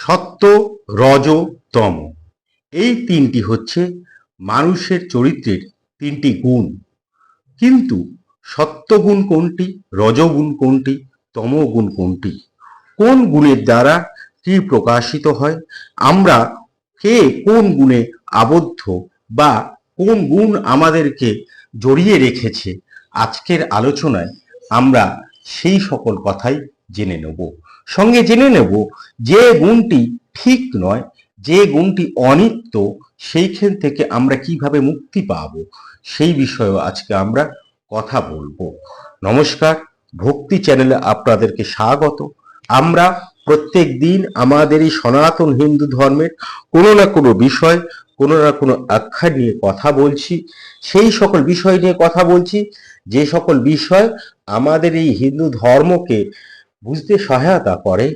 সত্য, রজ, তম। এই তিনটি হচ্ছে মানুষের চরিত্রের তিনটি গুণ। কিন্তু সত্যগুণ কোনটি, রজগুণ কোনটি, তমগুণ কোনটি? কোন গুণের দ্বারা কি প্রকাশিত হয়? আমরা কে কোন গুণে আবদ্ধ বা কোন গুণ আমাদেরকে জড়িয়ে রেখেছে? আজকের আলোচনায় আমরা সেই সকল কথাই জেনে নেব। সঙ্গে জেনে নেব যে গুণটি ঠিক নয়, যে গুণটি অনিত্য, সেইখান থেকে আমরা কীভাবে মুক্তি পাব, সেই বিষয়েও আজকে আমরা কথা বলব। নমস্কার, ভক্তি চ্যানেলে আপনাদেরকে স্বাগত। আমরা প্রত্যেক দিন আমাদের এই সনাতন হিন্দু ধর্মের কোনো না কোনো বিষয়, কোনো না কোনো আখ্যা নিয়ে কথা বলছি। সেই সকল বিষয় নিয়ে কথা বলছি, যে সকল বিষয় আমাদের এই হিন্দু ধর্মকে বুঝতে সহায়তা করে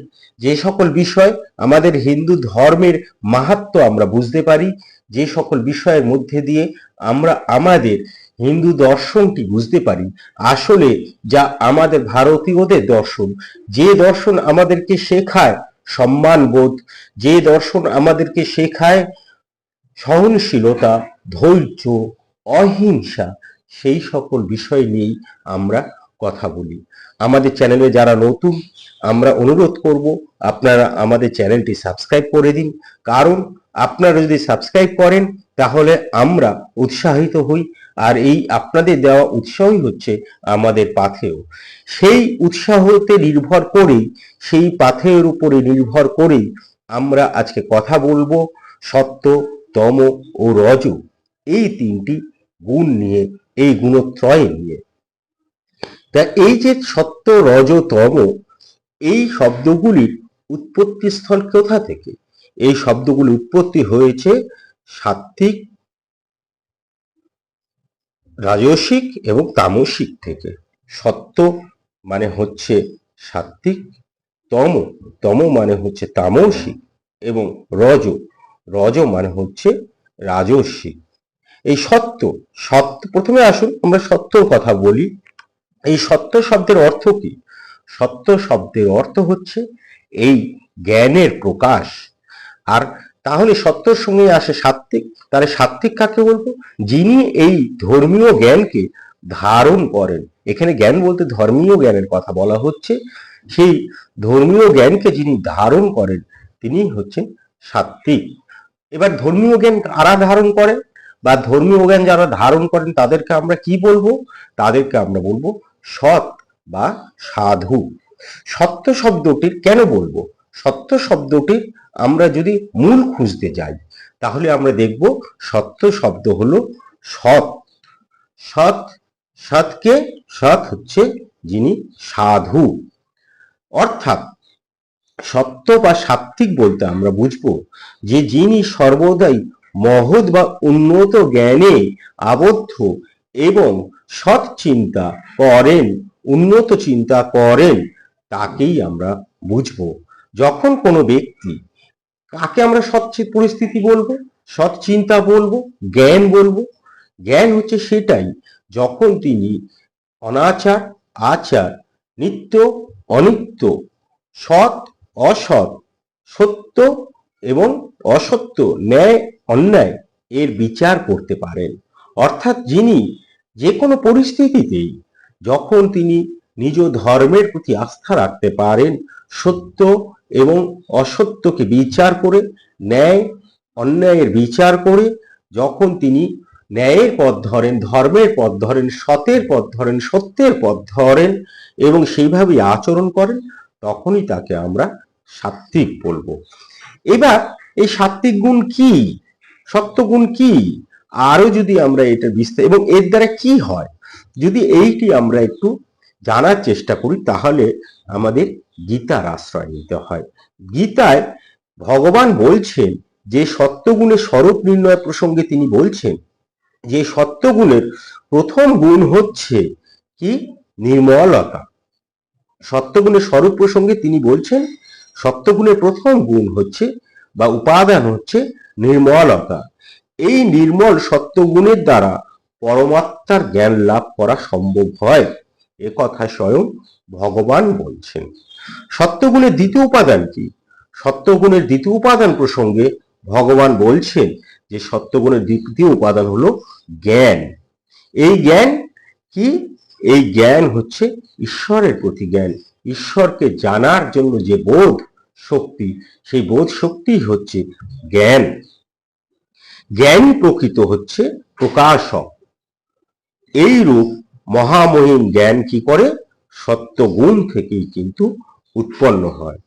যে সকল বিষয় আমাদের হিন্দু ধর্মের মাহাত্ম আমরা বুঝতে পারি, যে সকল বিষয়ের মধ্যে দিয়ে আমরা আমাদের হিন্দু দর্শনটি বুঝতে পারি। আসলে যা আমাদের ভারতীয়দের দর্শন, যে দর্শন আমাদেরকে শেখায় সম্মানবোধ যে দর্শন আমাদেরকে শেখায় সহনশীলতা, ধৈর্য, অহিংসা, সেই সকল বিষয় নিয়েই আমরা কথা বলি। আমাদের চ্যানেলে যারা নতুন, আমরা অনুরোধ করব আপনারা আমাদের চ্যানেলটি সাবস্ক্রাইব করে দিন। কারণ আপনারা যদি সাবস্ক্রাইব করেন, তাহলে আমরা উৎসাহিত হই আর এই আপনাদের দেওয়া উৎসাহই হচ্ছে আমাদের পাথেয়। সেই উৎসাহতে নির্ভর করেই, সেই পাথেয়ের উপরে নির্ভর করেই আমরা আজকে কথা বলব সত্য, তম ও রজ। এই তিনটি গুণ নিয়ে, এই গুণত্রয় নিয়ে। তা এই যে সত্য রজ তম এই শব্দগুলির উৎপত্তি স্থল কোথা থেকে? এই শব্দগুলি উৎপত্তি হয়েছে সাত্ত্বিক, রাজসিক এবং তামসিক থেকে। সত্য মানে হচ্ছে সাত্ত্বিক, তম তম মানে হচ্ছে তামসিক এবং রজ রজ মানে হচ্ছে রাজস্বিক এই সত্য সত্য প্রথমে আসুন আমরা সত্যর কথা বলি। এই সত্য শব্দের অর্থ কি? সত্য শব্দের অর্থ হচ্ছে এই জ্ঞানের প্রকাশ। আর তাহলে সত্যর সঙ্গে আসে সাত্ত্বিক। তাহলে সাত্ত্বিক কাকে বলব? যিনি এই ধর্মীয় জ্ঞানকে ধারণ করেন। এখানে জ্ঞান বলতে ধর্মীয় জ্ঞানের কথা বলা হচ্ছে। সেই ধর্মীয় জ্ঞানকে যিনি ধারণ করেন, তিনি হচ্ছেন সাত্ত্বিক। এবার ধর্মীয় জ্ঞান কারা ধারণ করেন বা ধর্মীয় জ্ঞান যারা ধারণ করেন, তাদেরকে আমরা কি বলব? তাদেরকে আমরা বলব সৎ বা সাধু। সত্য শব্দটির কেন বলব? সত্য শব্দটির আমরা যদি মূল খুঁজতে যাই, তাহলে আমরা দেখব সত্য শব্দ হলো সৎ। সৎ, সৎকে সৎ হচ্ছে যিনি সাধু। অর্থাৎ সত্য বা সাত্ত্বিক বলতে আমরা বুঝব যে যিনি সর্বদাই মহৎ বা উন্নত জ্ঞানে আবদ্ধ এবং সৎ চিন্তা করেন, উন্নত চিন্তা করেন, তাকেই আমরা বুঝব। যখন কোনো ব্যক্তি কাকে আমরা সৎ পরিস্থিতি বলব, সৎ চিন্তা বলব, জ্ঞান বলব, জ্ঞান হচ্ছে সেটাই যখন তিনি অনাচার, আচার, নিত্য অনিত্য, সৎ, অসৎ, সত্য এবং অসত্য, ন্যায়, অন্যায় এর বিচার করতে পারেন। অর্থাৎ যিনি যে কোনো পরিস্থিতিতেই যখন তিনি নিজ ধর্মের প্রতি আস্থা রাখতে পারেন, সত্য এবং অসত্যকে বিচার করে, ন্যায়, অন্যায়ের বিচার করে, যখন তিনি ন্যায়ের পথ ধরেন, ধর্মের পথ ধরেন, সতের পথ ধরেন, সত্যের পথ ধরেন এবং সেইভাবেই আচরণ করেন, তখনই তাকে আমরা সাত্ত্বিক বলব। এবার এই সাত্ত্বিক গুণ কি? সত্য গুণ কি? আরও যদি আমরা এটা বিস্তার এবং এর দ্বারা কি হয়? যদি এইটি আমরা একটু জানার চেষ্টা করি, তাহলে আমাদের গীতার আশ্রয় নিতে হয়। গীতায় ভগবান বলছেন, যে সত্যগুণের স্বরূপ নির্ণয় প্রসঙ্গে তিনি বলছেন, যে সত্যগুণের প্রথম গুণ হচ্ছে কি? নির্মলতা। সত্যগুণের স্বরূপ প্রসঙ্গে তিনি বলছেন, সত্যগুণের প্রথম গুণ হচ্ছে বা উপাদান হচ্ছে নির্মলতা। এই নির্মল সত্যগুণের দ্বারা পরমাত্মার জ্ঞান লাভ করা সম্ভব হয়। এ কথা স্বয়ং ভগবান বলছেন। সত্যগুণের দ্বিতীয় উপাদান কি? সত্যগুণের দ্বিতীয় উপাদান প্রসঙ্গে ভগবান বলছেন যে সত্যগুণের দ্বিতীয় উপাদান হলো জ্ঞান। এই জ্ঞান কি? এই জ্ঞান হচ্ছে ঈশ্বরের প্রতি জ্ঞান। ঈশ্বরকে জানার জন্য যে বোধ শক্তি, সেই বোধ শক্তি হচ্ছে জ্ঞান। জ্ঞানই প্রকৃত হচ্ছে প্রকাশক। এই রূপ মহামহিম জ্ঞান কি করে? সত্যগুণ থেকেই কিন্তু উৎপন্ন হয়।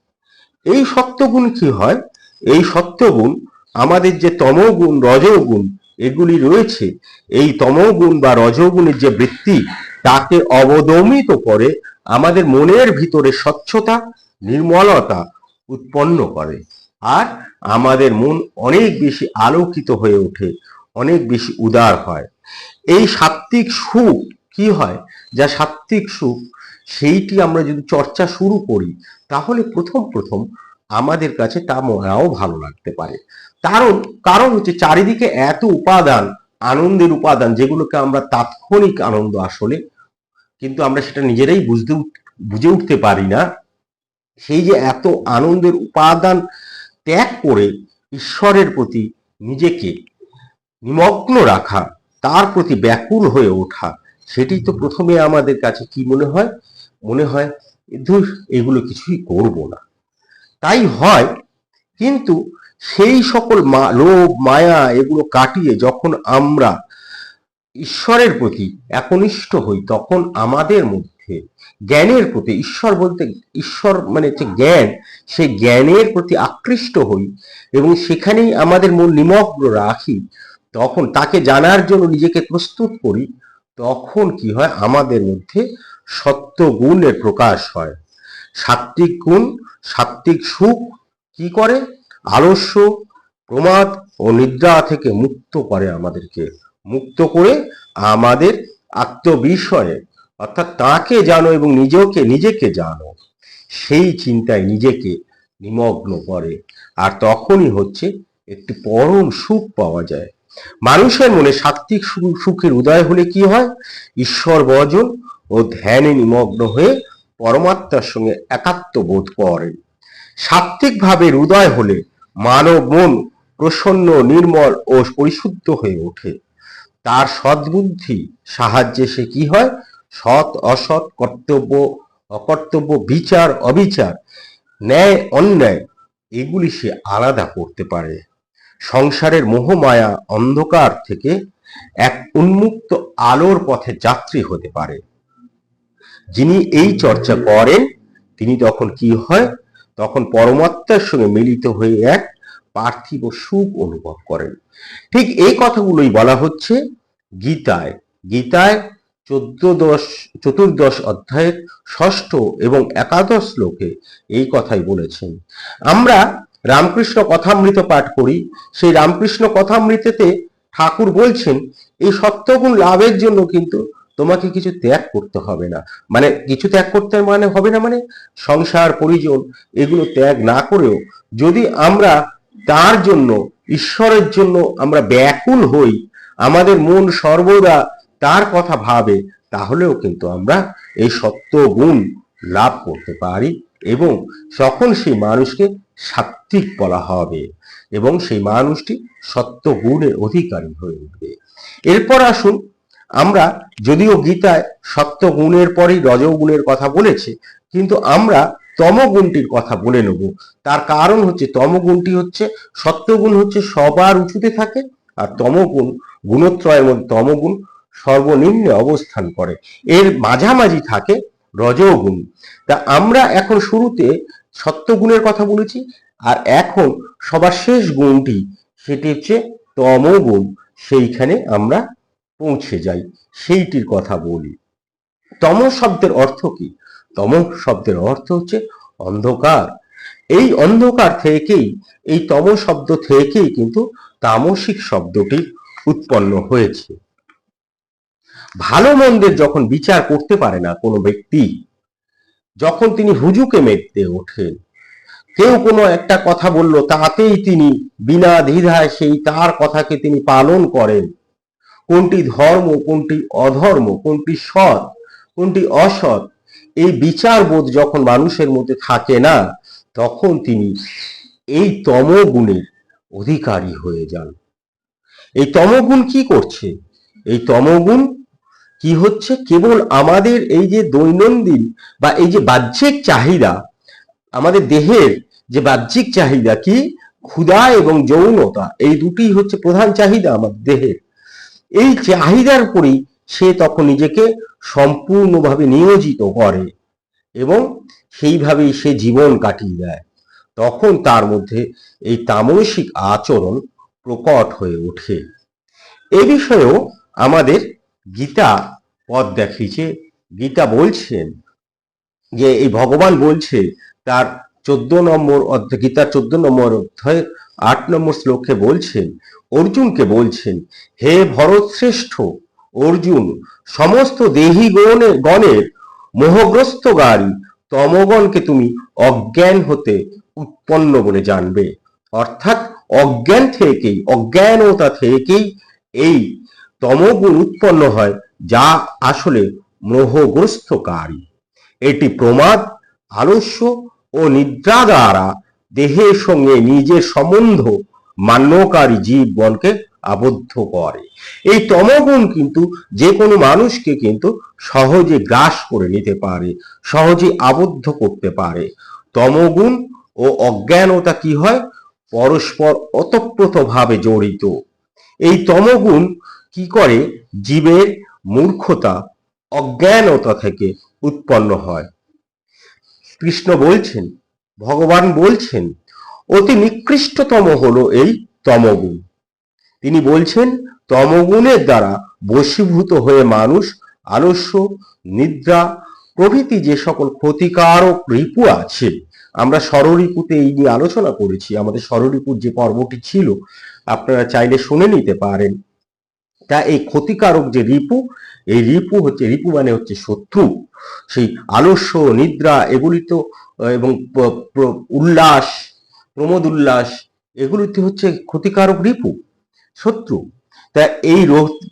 এই সত্যগুণ কি হয়? এই সত্যগুণ, আমাদের যে তমগুণ, রজগুণ এগুলি রয়েছে, এই তমগুণ বা রজগুণের যে বৃত্তি, তাকে অবদমিত করে আমাদের মনের ভিতরে স্বচ্ছতা, নির্মলতা উৎপন্ন করে। আর আমাদের মন অনেক বেশি আলোকিত হয়ে ওঠে, অনেক বেশি উদার হয়। এই সাত্ত্বিক সুখ কি হয়? যা সাত্ত্বিক সুখ, সেইটি আমরা যদি চর্চা শুরু করি, তাহলে প্রথম প্রথম আমাদের কাছে তা মনাও ভালো লাগতে পারে। কারণ কারণ হচ্ছে চারিদিকে এত উপাদান, আনন্দের উপাদান, যেগুলোকে আমরা তাৎক্ষণিক আনন্দ আসলে, কিন্তু আমরা সেটা নিজেরাই বুঝতে বুঝে উঠতে পারি না। সেই যে এত আনন্দের উপাদান ত্যাগ করে ঈশ্বরের প্রতি নিজেকে নিমগ্ন রাখা, তার প্রতি ব্যাকুল হয়ে ওঠা সেটি তো প্রথমে আমাদের কাছে কি মনে হয়? মনে হয় ধুর এগুলো কিছুই করব না। তাই হয়, কিন্তু সেই সকল লোভ, মায়া এগুলো কাটিয়ে যখন আমরা ঈশ্বরের প্রতি একনিষ্ঠ হই, তখন আমাদের মধ্যে জ্ঞানের প্রতি, ঈশ্বর বলতে, ঈশ্বর মানে যে জ্ঞান সেই জ্ঞানের প্রতি আকৃষ্ট হই এবং সেখানেই আমাদের মন নিমগ্ন রাখি, তখন তাকে জানার জন্য নিজেকে প্রস্তুত করি, তখন কি হয়? আমাদের মধ্যে সত্য গুণের প্রকাশ হয়। সাত্বিক গুণ সাত্বিক সুখ কি করে? আলস্য, প্রমাদ ও নিদ্রা থেকে মুক্ত করে আমাদেরকে, মুক্ত করে আমাদের আত্মবিষয়ে অর্থাৎ তাকে জানো এবং নিজেকে নিজেকে জানো। সেই চিন্তায় নিজেকে নিমগ্ন করে। আর তখনই হচ্ছে একটি পরম সুখ পাওয়া যায়। মানুষের মনে সাত্বিক সুখের উদয় হলে কি হয়? ঈশ্বর বর্জন ও ধ্যানে নিমগ্ন হয়ে পরমাত্মার সঙ্গে একাত্ম বোধ করেন। সাত্বিক ভাবে হৃদয় হলে মানব মন প্রসন্ন, নির্মল ও পরিশুদ্ধ হয়ে ওঠে। তার সদ্বুদ্ধি সাহায্যে সে কি হয়? সৎ, অসৎ, কর্তব্য, অকর্তব্য, বিচার, অবিচার, ন্যায়, অন্যায়, এগুলি সে আলাদা করতে পারে। সংসারের মোহমায়া অন্ধকার থেকে এক উন্মুক্ত আলোর পথে যাত্রী হতে পারে। যিনি এই চর্চা করেন, তিনি তখন কি হয়? তখন পরমাত্মার সঙ্গে মিলিত হয়ে এক পার্থিব সুখ অনুভব করেন। ঠিক এই কথাগুলোই বলা হচ্ছে গীতায়। গীতায় চোদ্দদশ, চতুর্দশ অধ্যায়ের ষষ্ঠ এবং একাদশ শ্লোকে এই কথাই বলেছেন। আমরা রামকৃষ্ণ কথামৃত পাঠ করি। সেই রামকৃষ্ণ কথামৃতেতে ঠাকুর বলছেন, এই সত্যগুণ লাভের জন্য কিন্তু তোমাকে কিছু ত্যাগ করতে হবে না। মানে কিছু ত্যাগ করতে মানে হবে না মানে সংসার, পরিজন, এগুলো ত্যাগ না করেও যদি আমরা তার জন্য, ঈশ্বরের জন্য আমরা ব্যাকুল হই, আমাদের মন সর্বদা তার কথা ভাবে, তাহলেও কিন্তু আমরা এই সত্য গুণ লাভ করতে পারি এবং তখন সেই মানুষকে সাত্ত্বিক বলা হবে এবং সেই মানুষটি সত্য গুণের অধিকারী হয়ে উঠবে। এরপর আসুন আমরা, যদিও গীতায় সত্য গুণের পরেই রজগুণের কথা বলেছে, কিন্তু আমরা তমগুণটির কথা বলে নেব। তার কারণ হচ্ছে, তমগুণটি হচ্ছে সত্যগুণ হচ্ছে সবার উঁচুতে থাকে, আর তমগুণ গুণত্রয়ের মধ্যে তমগুণ সর্বনিম্নে অবস্থান করে। এর মাঝামাঝি থাকে রজগুণ। তা আমরা এখন শুরুতে সত্যগুণের কথা বলেছি, আর এখন সবার শেষ গুণটি, সেটি হচ্ছে তমগুণ। সেইখানে আমরা পৌঁছে যাই, সেইটির কথা বলি। তম শব্দের অর্থ কি? তম শব্দের অর্থ হচ্ছে অন্ধকার। এই অন্ধকার থেকেই, এই তম শব্দ থেকেই কিন্তু তামসিক শব্দটি উৎপন্ন হয়েছে। ভালো মন্দের যখন বিচার করতে পারে না কোনো ব্যক্তি, যখন তিনি হুজুকে মেটতে ওঠেন, কেউ কোনো একটা কথা বলল, তাতেই তিনি বিনা দ্বিধায় সেই তার কথাকে তিনি পালন করেন। কোনটি ধর্ম, কোনটি অধর্ম, কোনটি সৎ, কোনটি অসৎ, এই বিচার বোধ যখন মানুষের মধ্যে থাকে না, তখন তিনি এই তমগুণের অধিকারী হয়ে যান। এই তমগুণ কি করছে? এই তমগুণ কি হচ্ছে? কেবল আমাদের এই যে দৈনন্দিন বা এই যে বাহ্যিক চাহিদা, আমাদের দেহের যে বাহ্যিক চাহিদা কি? ক্ষুধা এবং যৌনতা, এই দুটি হচ্ছে প্রধান চাহিদা আমাদের দেহের। এই চাহিদার উপরেই সে তখন নিজেকে সম্পূর্ণভাবে নিয়োজিত করে এবং সেইভাবেই সে জীবন কাটিয়ে দেয়। তখন তার মধ্যে এই তামসিক আচরণ প্রকট হয়ে ওঠে। এ বিষয়েও আমাদের গীতা পথ দেখিয়েছে গীতা বলছেন যে এই ভগবান বলছে তার চোদ্দ নম্বর অধ্যায় চোদ্দ নম্বর অধ্যায়ের আট নম্বর শ্লোকে বলছেন, অর্জুনকে বলছেন, হে ভরতশ্রেষ্ঠ অর্জুন, সমস্ত দেহী গণের গণের মোহগ্রস্ত গাড়ি তমগণকে তুমি অজ্ঞান হতে উৎপন্ন বলে জানবে। অর্থাৎ অজ্ঞান থেকেই, অজ্ঞানতা থেকেই এই তমগুণ উৎপন্ন হয়, যা আসলে মোহগ্রস্তকারী এটি প্রমাদ, আলস্য ও নিদ্রা দ্বারা দেহের সঙ্গে নিজের সম্বন্ধ মান্যকারী জীবগণকে আবদ্ধ করে। এই তমগুণ কিন্তু যে কোনো মানুষকে কিন্তু সহজে গ্রাস করে নিতে পারে, সহজে আবদ্ধ করতে পারে। তমগুণ ও অজ্ঞানতা কি হয়? পরস্পর ওতপ্রোতভাবে জড়িত। এই তমগুণ কি করে? জীবের মূর্খতা, অজ্ঞানতা থেকে উৎপন্ন হয়। কৃষ্ণ বলছেন, ভগবান বলছেন, অতি নিকৃষ্টতম হলো এই তমগুণ। তিনি বলছেন, তমগুণের দ্বারা বশীভূত হয়ে মানুষ আলস্য, নিদ্রা, প্রভৃতি যে সকল ক্ষতিকারক রিপু আছে, আমরা ষড়রিপুতে এই নিয়ে আলোচনা করেছি। আমাদের ষড়রিপুর যে পর্বটি ছিল, আপনারা চাইলে শুনে নিতে পারেন। তা এই ক্ষতিকারক যে রিপু, এই রিপু হচ্ছে, রিপু মানে হচ্ছে শত্রু। সেই আলস্য, নিদ্রা এগুলি তো এবং উল্লাস, প্রমোদ উল্লাস, এগুলিতে হচ্ছে ক্ষতিকারক রিপু, শত্রু। তা এই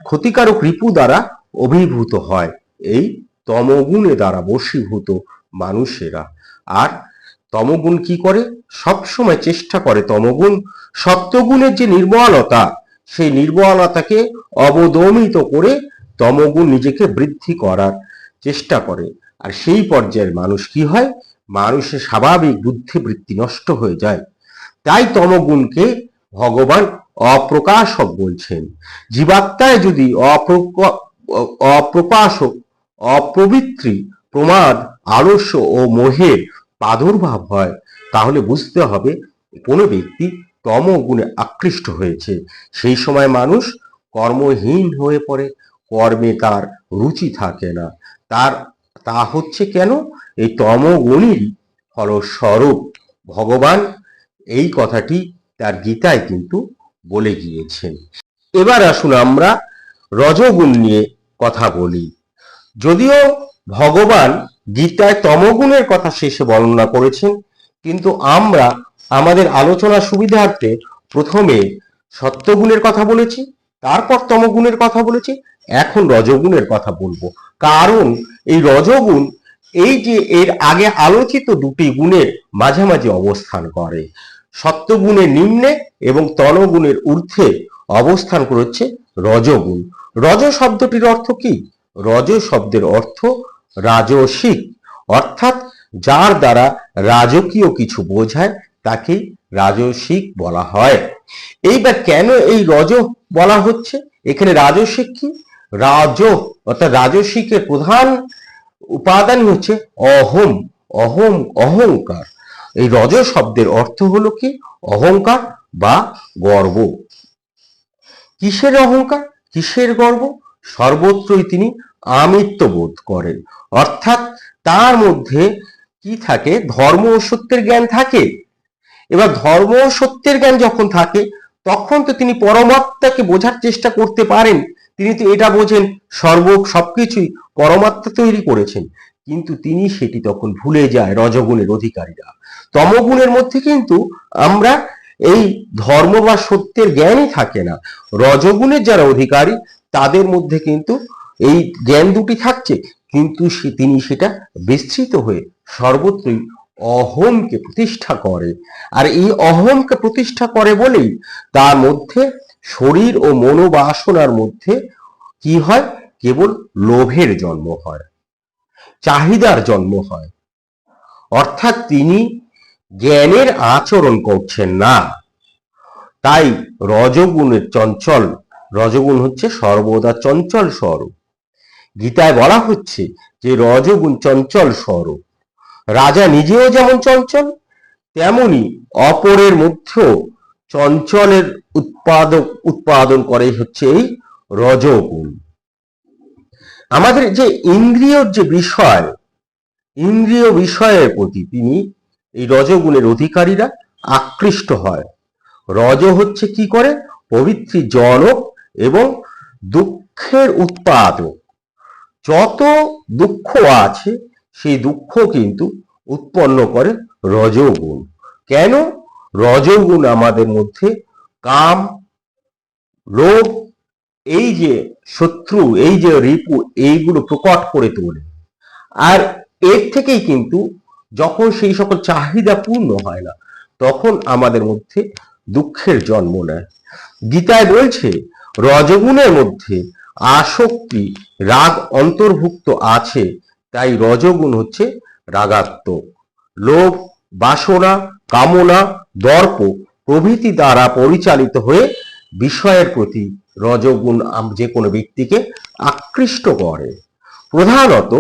ক্ষতিকারক রিপু দ্বারা অভিভূত হয়। এই তমগুণে দ্বারা বশীভূত মানুষেরা। আর তমগুণ কি করে? সবসময় চেষ্টা করে তমগুণ। সত্যগুণের যে নির্মলতা সেই নির্মলতাকে অবদমিত করে তমগুণ নিজেকে বৃদ্ধি করার চেষ্টা করে। আর সেই পর্যায়ের মানুষ কি হয়? মানুষের স্বাভাবিক বুদ্ধিবৃত্তি নষ্ট হয়ে যায়। তাই তমগুণকে ভগবান অপ্রকাশক বলছেন। জীবাত্মায় যদি অপ্রক- অপ্রকাশক, অপবিত্রী প্রমাদ, আলস্য ও মোহের প্রাদুর্ভাব হয়, তাহলে বুঝতে হবে কোনো ব্যক্তি তমগুণে আকৃষ্ট হয়েছে। সেই সময় মানুষ কর্মহীন হয়ে পড়ে, কর্মে তার রুচি থাকে না। তার, তা হচ্ছে কেন? এই তমগুণেরই ফলস্বরূপ ভগবান এই কথাটি তার গীতায় কিন্তু বলে গিয়েছেন। এবার আসুন আমরা রজগুণ নিয়ে কথা বলি। যদিও ভগবান গীতায় তমগুণের কথা শেষে বর্ণনা করেছেন, কিন্তু আমরা আমাদের আলোচনার সুবিধার্থে প্রথমে সত্যগুণের কথা বলেছি, তারপর তমগুণের কথা বলেছি, এখন রজগুণের কথা বলব। কারণ এই রজগুণ, এই যে এর আগে আলোচিত দুটি গুণের মাঝামাঝি অবস্থান করে। সত্যগুণের নিম্নে এবং তনগুণের ঊর্ধ্বে অবস্থান করেছে রজগুণ। রজ শব্দটির অর্থ কি? রজ শব্দের অর্থ রাজসিক। অর্থাৎ যার দ্বারা রাজকীয় কিছু বোঝায় তাকেই রাজসিক বলা হয়। এইবার কেন এই রজ বলা হচ্ছে? এখানে রাজসিক কি? রাজ, অর্থাৎ রাজসিকের প্রধান উপাদান হচ্ছে অহম অহম, অহংকার। এই রজ শব্দের অর্থ হলো কি? অহংকার বা গর্ব। কিসের অহংকার? কিসের গর্ব? সর্বত্রই তিনি আমিত্ব বোধ করেন। অর্থাৎ তার মধ্যে কি থাকে? ধর্ম ও সত্যের জ্ঞান থাকে। এবার ধর্ম সত্যের জ্ঞান যখন থাকে, তখন তো তিনি পরমাত্মাকে বোঝার চেষ্টা করতে পারেন। তিনি তো এটা বোঝেন, সর্ব সবকিছুই পরমাত্মা তৈরি করেছেন। কিন্তু তিনি সেটি তখন ভুলে যায় রজগুণের অধিকারীরা। তমগুণের মধ্যে কিন্তু আমরা এই ধর্ম বা সত্যের জ্ঞানই থাকে না। রজগুণের যারা অধিকারী, তাদের মধ্যে কিন্তু এই জ্ঞান দুটি থাকছে। কিন্তু তিনি সেটা বিস্তৃত হয়ে সর্বত্রই অহমকে প্রতিষ্ঠা করে। আর এই অহমকে প্রতিষ্ঠা করে বলেই তার মধ্যে শরীর ও মনোবাসনার মধ্যে কি হয়? কেবল লোভের জন্ম হয়, চাহিদার জন্ম হয়। অর্থাৎ তিনি জ্ঞানের আচরণ করছেন না। তাই রজগুণের চঞ্চল, রজগুণ হচ্ছে সর্বদা চঞ্চল স্বরূপ। গীতায় বলা হচ্ছে যে রজগুণ চঞ্চল স্বরূপ। রাজা নিজেও যেমন চঞ্চল, তেমনি অপরের মধ্যেও চঞ্চলের উৎপাদক, উৎপাদন করে হচ্ছে এই রজগুণ। আমাদের যে ইন্দ্রিয়র যে বিষয়, ইন্দ্রিয় বিষয়ের প্রতি তিনি এই রজগুণের অধিকারীরা আকৃষ্ট হয়। রজ হচ্ছে কি করে? পবিত্রী জনক এবং দুঃখের উৎপাদক। যত দুঃখ আছে সেই দুঃখ কিন্তু উৎপন্ন করে রজগুণ। কেন? রজগুণ আমাদের মধ্যে কাম, লোভ, এই যে শত্রু, এই যে রিপু, এইগুলো প্রকট করে তোলে। আর এর থেকেই কিন্তু যখন সেই সকল চাহিদা পূর্ণ হয় না, তখন আমাদের মধ্যে দুঃখের জন্ম নেয়। গীতায় বলছে, রজগুণের মধ্যে আসক্তি, রাগ অন্তর্ভুক্ত আছে তাই রজগুণ হচ্ছে রাগাত্মক। লোভ, বাসনা, কামনা, দর্প প্রভৃতি দ্বারা পরিচালিত হয়ে বিষয়ের প্রতি রজগুণ যে কোনো ব্যক্তিকে আকৃষ্ট করে। প্রধানত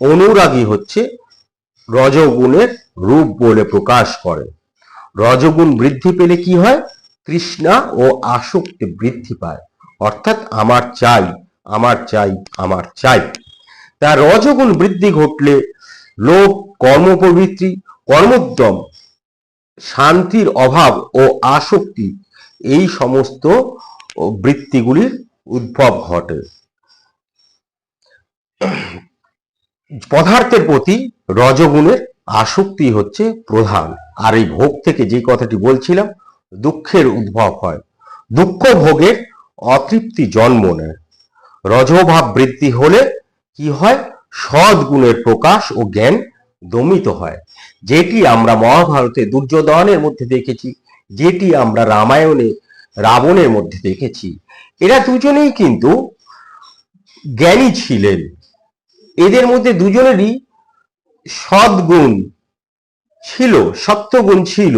অনুরাগী হচ্ছে রজগুণের রূপ বলে প্রকাশ করে। রজগুণ বৃদ্ধি পেলে কি হয়? তৃষ্ণা ও আসক্তি বৃদ্ধি পায়। অর্থাৎ আমার চাই আমার চাই আমার চাই। তা রজগুণ বৃদ্ধি ঘটলে লোভ, কর্মপ্রবৃত্তি, কর্মোদ্যম, শান্তির অভাব ও আসক্তি, এই সমস্ত বৃত্তিগুলির উদ্ভব ঘটে। পদার্থের প্রতি রজগুণের আসক্তি হচ্ছে প্রধান। আর এই ভোগ থেকে যে কথাটি বলছিলাম, দুঃখের উদ্ভব হয়। দুঃখ ভোগের অতৃপ্তি জন্ম নেয়। রজভাব বৃদ্ধি হলে কি হয়? সদ্গুণের প্রকাশ ও জ্ঞান দমিত হয়। যেটি আমরা মহাভারতে দুর্যোধনের মধ্যে দেখেছি, যেটি আমরা রামায়ণে, রাবণের মধ্যে দেখেছি। এরা দুজনেই কিন্তু জ্ঞানী ছিলেন। এদের মধ্যে দুজনেরই সদ্গুণ ছিল সত্যগুণ ছিল,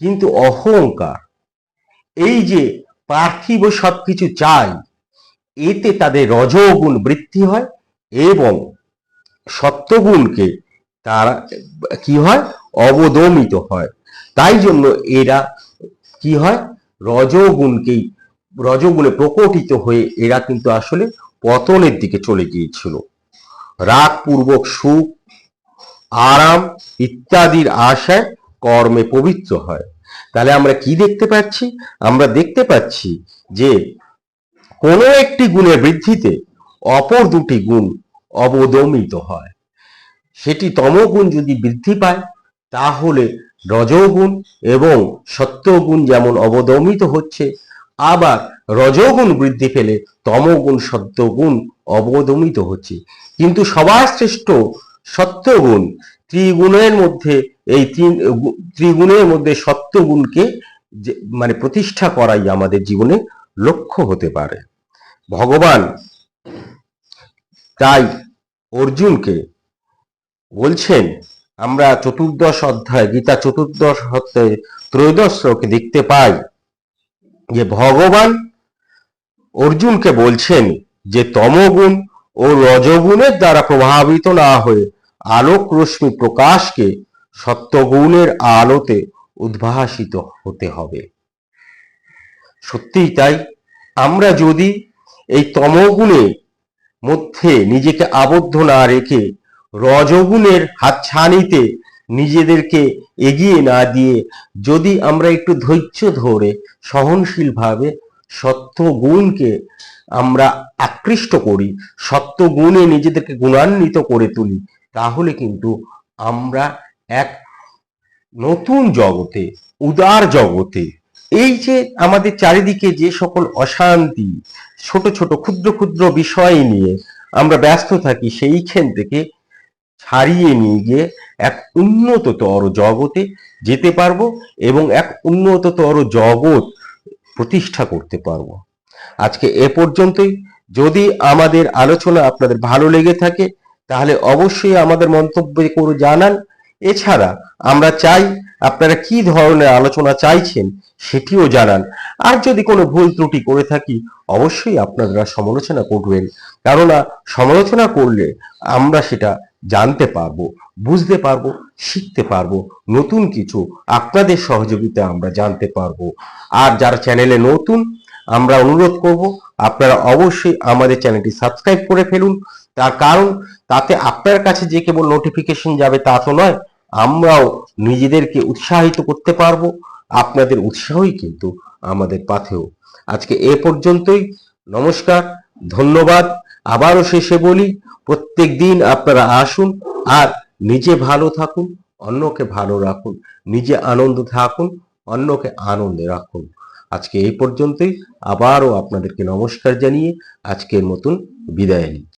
কিন্তু অহংকার। এই যে পার্থিব সবকিছু চাই, এতে তাদের রজগুণ বৃদ্ধি হয় এবং সত্যগুণকে তারা কি হয়? অবদমিত হয়। তাই জন্য এরা কি হয়? রজগুণকেই রজগুণে প্রকটিত হয়ে এরা কিন্তু আসলে পতনের দিকে চলে গিয়েছিল। রাগপূর্বক সুখ, আরাম ইত্যাদির আশায় কর্মে পবিত্র হয়। তাহলে আমরা কি দেখতে পাচ্ছি? আমরা দেখতে পাচ্ছি যে কোনো একটি গুণের বৃদ্ধিতে অপর দুটি গুণ অবদমিত হয়। সেটি তমগুণ যদি বৃদ্ধি পায়, তাহলে রজগুণ এবং সত্যগুণ যেমন অবদমিত হচ্ছে, আবার রজগুণ বৃদ্ধি পেলে তমগুণ, সত্যগুণ অবদমিত হচ্ছে। কিন্তু সবার শ্রেষ্ঠ সত্যগুণ ত্রিগুণের মধ্যে, এই তিন- ত্রিগুণের মধ্যে সত্যগুণকে মানে প্রতিষ্ঠা করাই আমাদের জীবনে লক্ষ্য হতে পারে। ভগবান তাই অর্জুনকে বলছেন, আমরা চতুর্দশ অধ্যায়, গীতা চতুর্দশ অধ্যায় ত্রয়োদশ শ্লোকে দেখতে পাই যে ভগবান অর্জুনকে বলছেন যে তমগুণ ও রজগুণের দ্বারা প্রভাবিত না হয়ে আলোক রশ্মি প্রকাশকে সত্যগুণের আলোতে উদ্ভাসিত হতে হবে। সত্যিই তাই, আমরা যদি এই তমগুণের মধ্যে নিজেকে আবদ্ধ না রেখে রজগুণের হাতছানিতে নিজেদেরকে এগিয়ে না দিয়ে যদি আমরা একটু ধৈর্য ধরে সহনশীলভাবে সত্য গুণকে আমরা আকৃষ্ট করি সত্য গুণে নিজেদেরকে গুণান্বিত করে তুলি, তাহলে কিন্তু আমরা এক নতুন জগতে, উদার জগতে, এই যে আমাদের চারিদিকে যে সকল অশান্তি ছোট ছোট ক্ষুদ্র ক্ষুদ্র বিষয় নিয়ে আমরা ব্যস্ত থাকি, সেইখান থেকে ছাড়িয়ে নিয়ে গিয়ে এক উন্নততর জগতে যেতে পারব এবং এক উন্নততর জগৎ প্রতিষ্ঠা করতে পারব। আজকে এ পর্যন্তই। যদি আমাদের আলোচনা আপনাদের ভালো লেগে থাকে, তাহলে অবশ্যই আমাদের মন্তব্য করে জানান। এছাড়া আমরা চাই আপনারা কি ধরনের আলোচনা চাইছেন সেটিও জানান। আর যদি কোনো ভুল ত্রুটি করে থাকি, অবশ্যই আপনারা সমালোচনা করবেন। কেননা, সমালোচনা করলে আমরা সেটা জানতে পারব, বুঝতে পারব, শিখতে পারব। নতুন কিছু আপনাদের সহযোগিতা আমরা জানতে পারব। আর যারা চ্যানেলে নতুন, আমরা অনুরোধ করব, আপনারা অবশ্যই আমাদের চ্যানেলটি সাবস্ক্রাইব করে ফেলুন। তার কারণ, তাতে আপনার কাছে যে কেবল নোটিফিকেশন যাবে তা তো নয় আমরাও নিজেদেরকে উৎসাহিত করতে পারব। আপনাদের উৎসাহই কিন্তু আমাদের পাথেও আজকে এ পর্যন্তই। নমস্কার, ধন্যবাদ। আবারও শেষে বলি, প্রত্যেক দিন আপনারা আসুন আর নিজে ভালো থাকুন, অন্যকে ভালো রাখুন, নিজে আনন্দ থাকুন, অন্যকে আনন্দে রাখুন। আজকে এই পর্যন্তই। আবারও আপনাদেরকে নমস্কার জানিয়ে আজকের মতন বিদায় নিই